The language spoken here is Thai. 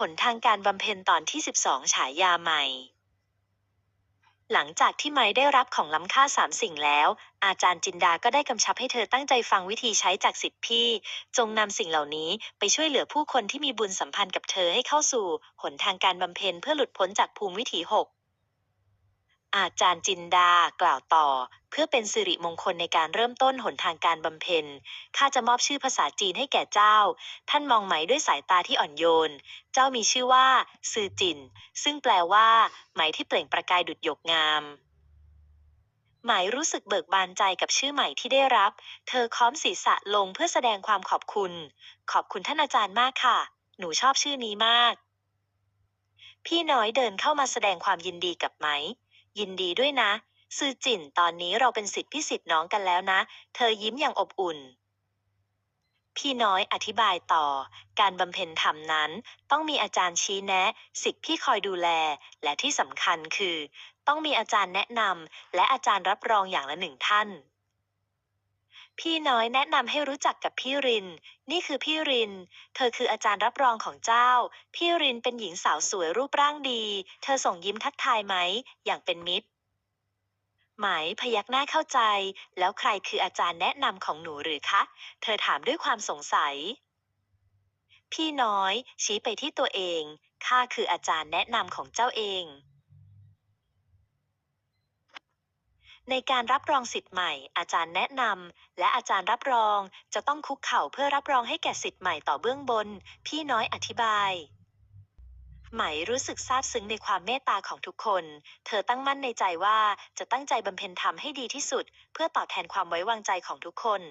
หนทางการบำเพ็ญตอนที่ 12 ฉายาใหม่ หลังจากที่ไม้ได้รับของล้ำค่าสามสิ่งแล้ว อาจารย์จินดาก็ได้กำชับให้เธอตั้งใจฟังวิธีใช้จากสิทธิพี่ จงนำสิ่งเหล่านี้ไปช่วยเหลือผู้คนที่มีบุญสัมพันธ์กับเธอให้เข้าสู่ หนทางการบำเพ็ญเพื่อหลุดพ้นจากภูมิวิถีหก อาจารย์จินดากล่าวต่อ เพื่อเป็นสิริมงคลในการเริ่มต้นหนทางการบำเพ็ญข้าจะมอบชื่อภาษาจีนให้แก่เจ้า ท่านมองไหมด้วยสายตาที่อ่อนโยน เจ้ามีชื่อว่าซือจิน ซึ่งแปลว่า ไหมที่เปล่งประกายดุจหยกงามหมายรู้สึกเบิกบานใจกับชื่อใหม่ที่ได้รับ เธอค้อมศีรษะลงเพื่อแสดงความขอบคุณ ขอบคุณท่านอาจารย์มากค่ะ หนูชอบชื่อนี้มาก พี่น้อยเดินเข้ามาแสดงความยินดีกับไหม ยินดีด้วยนะซือจินตอนนี้เราเป็นสิทธิพิสิทธิ์น้องกันแล้วนะ เธอยิ้มอย่างอบอุ่น พี่น้อยอธิบายต่อ การบำเพ็ญธรรมนั้น ต้องมีอาจารย์ชี้แนะ สิทธิพี่คอยดูแล และที่สำคัญคือ ต้องมีอาจารย์แนะนำและอาจารย์รับรองอย่างละหนึ่งท่าน พี่น้อยแนะนำให้รู้จักกับพี่ริน นี่คือพี่ริน เธอคืออาจารย์รับรองของเจ้า พี่รินเป็นหญิงสาวสวยรูปร่างดี เธอส่งยิ้มทักทายไหม อย่างเป็นมิตร ไหมพยักหน้าเข้าใจ แล้วใครคืออาจารย์แนะนำของหนูหรือคะ เธอถามด้วยความสงสัย พี่น้อยชี้ไปที่ตัวเอง ข้าคืออาจารย์แนะนำของเจ้าเอง ในการรับรองสิทธิ์ใหม่ อาจารย์แนะนำและอาจารย์รับรองจะต้องคุกเข่าเพื่อรับรองให้แก่สิทธิ์ใหม่ต่อเบื้องบน พี่น้อยอธิบายไหมรู้สึกซาบซึ้งในความเมตตาของทุกคน เธอตั้งมั่นในใจว่าจะตั้งใจบำเพ็ญธรรมให้ดีที่สุด เพื่อตอบแทนความไว้วางใจของทุกคน